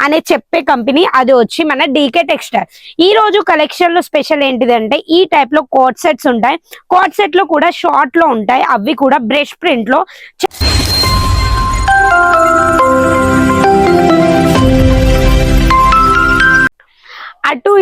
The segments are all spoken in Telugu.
అనే చెప్పే కంపెనీ అది వచ్చి మన డీకే టెక్స్టైల్. ఈ రోజు కలెక్షన్లో స్పెషల్ ఏంటిదంటే ఈ టైప్లో కోట్ సెట్స్ ఉంటాయి. కోట్ సెట్లో కూడా షార్ట్లో ఉంటాయి. అవి కూడా బ్రష్ ప్రింట్లో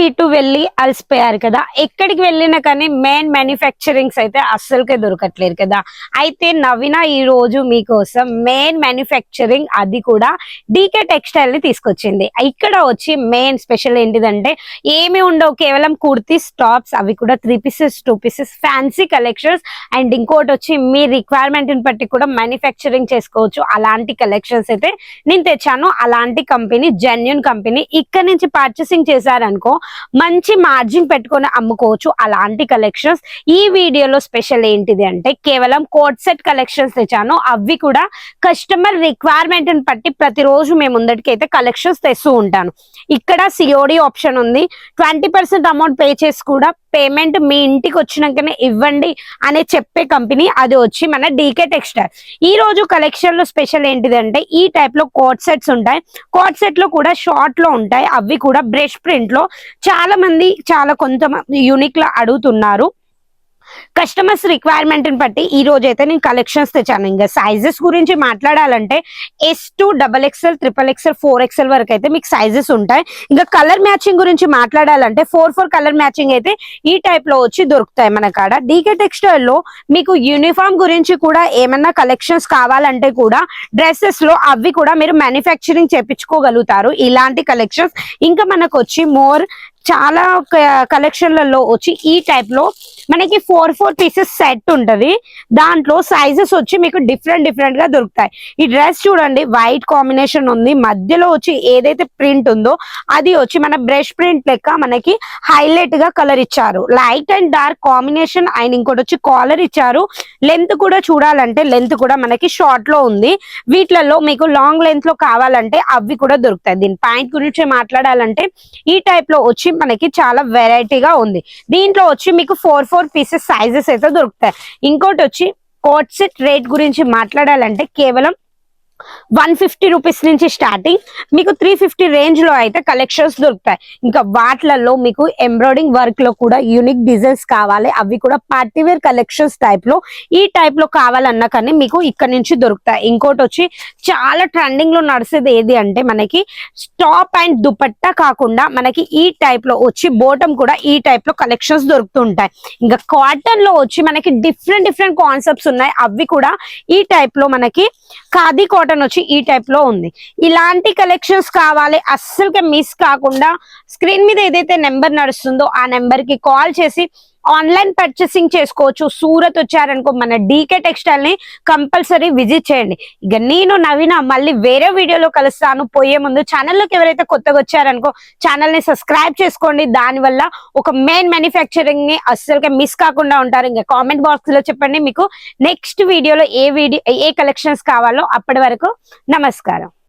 ఇటు వెళ్ళి అలసిపోయారు కదా. ఎక్కడికి వెళ్ళినా కానీ మెయిన్ మ్యానుఫ్యాక్చరింగ్స్ అయితే అస్సలకే దొరకట్లేదు కదా. అయితే నవీన ఈ రోజు మీకోసం మెయిన్ మ్యానుఫ్యాక్చరింగ్ అది కూడా డీకే టెక్స్టైల్ని తీసుకొచ్చింది. ఇక్కడ వచ్చి మెయిన్ స్పెషల్ ఏంటిదంటే ఏమి ఉండవు కేవలం కుర్తీస్ టాప్స్ అవి కూడా three pieces two pieces fancy collections and ఇంకోటి వచ్చి మీ రిక్వైర్మెంట్ని బట్టి కూడా మ్యానుఫ్యాక్చరింగ్ చేసుకోవచ్చు. అలాంటి కలెక్షన్స్ అయితే నేను తెచ్చాను. అలాంటి కంపెనీ జెన్యున్ కంపెనీ ఇక్కడ నుంచి పర్చేసింగ్ చేశారనుకో మంచి మార్జిన్ పెట్టుకొని అమ్ముకోవచ్చు అలాంటి కలెక్షన్స్ ఈ వీడియోలో స్పెషల్ ఏంటిది అంటే కేవలం కోట్ సెట్ కలెక్షన్స్ తెచ్చాను. అవి కూడా కస్టమర్ రిక్వైర్మెంట్ని బట్టి ప్రతిరోజు మేము ముందటికి అయితే కలెక్షన్స్ తెస్తూ ఉంటాను. ఇక్కడ సిఓడి ఆప్షన్ ఉంది. ట్వంటీ పర్సెంట్ అమౌంట్ పే చేసి కూడా పేమెంట్ మీ ఇంటికి వచ్చినాకనే ఇవ్వండి అనే చెప్పే కంపెనీ అది వచ్చి మన డీకే టెక్స్టైల్ ఈ రోజు కలెక్షన్లో స్పెషల్ ఏంటిదంటే ఈ టైప్లో కోట్ సెట్స్ ఉంటాయి. కోట్ సెట్లో కూడా షార్ట్లో ఉంటాయి. అవి కూడా బ్రష్ ప్రింట్లో చాలా మంది చాలా కొంతమంది యూనిక్ లా అడుగుతున్నారు. కస్టమర్స్ రిక్వైర్మెంట్ని బట్టి ఈ రోజు అయితే నేను కలెక్షన్స్ తెచ్చాను. ఇంకా సైజెస్ గురించి మాట్లాడాలంటే S to double XL triple XL four XL వరకు అయితే మీకు సైజెస్ ఉంటాయి. ఇంకా కలర్ మ్యాచింగ్ గురించి మాట్లాడాలంటే ఫోర్ ఫోర్ కలర్ మ్యాచింగ్ అయితే ఈ టైప్లో వచ్చి దొరుకుతాయి మన కాడ. డీకే టెక్స్టైల్లో మీకు యూనిఫామ్ గురించి కూడా ఏమన్నా కలెక్షన్స్ కావాలంటే కూడా డ్రెస్సెస్లో అవి కూడా మీరు మ్యానుఫ్యాక్చరింగ్ చేపించుకోగలుగుతారు. ఇలాంటి కలెక్షన్స్ ఇంకా మనకు వచ్చి మోర్ చాలా కలెక్షన్లలో వచ్చి ఈ టైప్లో మనకి ఫోర్ ఫోర్ పీసెస్ సెట్ ఉంటది. దాంట్లో సైజెస్ వచ్చి మీకు డిఫరెంట్ డిఫరెంట్గా దొరుకుతాయి. ఈ డ్రెస్ చూడండి వైట్ కాంబినేషన్ ఉంది. మధ్యలో వచ్చి ఏదైతే ప్రింట్ ఉందో అది వచ్చి మన బ్రష్ ప్రింట్ లెక్క మనకి హైలైట్గా కలర్ ఇచ్చారు. Light and dark combination and ఇంకోటి వచ్చి కాలర్ ఇచ్చారు. లెంత్ కూడా చూడాలంటే లెంత్ కూడా మనకి షార్ట్లో ఉంది. వీటిలలో మీకు లాంగ్ లెంత్లో కావాలంటే అవి కూడా దొరుకుతాయి. దీని పాయింట్ గురించి మాట్లాడాలంటే ఈ టైప్లో వచ్చి మనకి చాలా వెరైటీగా ఉంది. దీంట్లో వచ్చి మీకు ఫోర్ ఫోర్ పీసెస్ సైజెస్ అయితే దొరుకుతాయి. ఇంకోటి వచ్చి కోట్ సెట్ రేట్ గురించి మాట్లాడాలంటే కేవలం వన్ ఫిఫ్టీ రూపీస్ నుంచి స్టార్టింగ్. మీకు త్రీ ఫిఫ్టీ రేంజ్లో అయితే కలెక్షన్స్ దొరుకుతాయి. ఇంకా వాటిలలో మీకు ఎంబ్రాయిడింగ్ వర్క్లో కూడా యూనిక్ డిజైన్స్ కావాలి. అవి కూడా పార్టీ వేర్ కలెక్షన్స్ టైప్లో ఈ టైప్లో కావాలన్నా కానీ మీకు ఇక్కడ నుంచి దొరుకుతాయి. ఇంకోటి వచ్చి చాలా ట్రెండింగ్లో నడిచేది ఏది అంటే మనకి స్టాప్ అండ్ దుపట్టా కాకుండా మనకి ఈ టైప్లో వచ్చి బోటం కూడా ఈ టైప్లో కలెక్షన్స్ దొరుకుతుంటాయి. ఇంకా కాటన్లో వచ్చి మనకి డిఫరెంట్ డిఫరెంట్ కాన్సెప్ట్స్ ఉన్నాయి. అవి కూడా ఈ టైప్లో మనకి ఖాదీ కాటన్ వచ్చి ఈ టైప్లో ఉంది. ఇలాంటి కలెక్షన్స్ కావాలి. అస్సలు మిస్ కాకుండా స్క్రీన్ మీద ఏదైతే నెంబర్ నడుస్తుందో ఆ నెంబర్కి కాల్ చేసి ఆన్లైన్ పర్చేసింగ్ చేసుకోవచ్చు. సూరత్ వచ్చారనుకో మన డీకే టెక్స్టైల్ని కంపల్సరీ విజిట్ చేయండి. ఇక నేను నవీన మళ్ళీ వేరే వీడియోలో కలుస్తాను. పోయే ముందు ఛానల్లోకి ఎవరైతే కొత్తగా వచ్చారనుకో ఛానల్ని సబ్స్క్రైబ్ చేసుకోండి. దానివల్ల ఒక మెయిన్ మ్యానుఫ్యాక్చరింగ్ని అస్సలుగా మిస్ కాకుండా ఉంటారు. ఇంకా కామెంట్ బాక్స్లో చెప్పండి మీకు నెక్స్ట్ వీడియోలో ఏ వీడియో ఏ కలెక్షన్స్ కావాలో. అప్పటి వరకు నమస్కారం.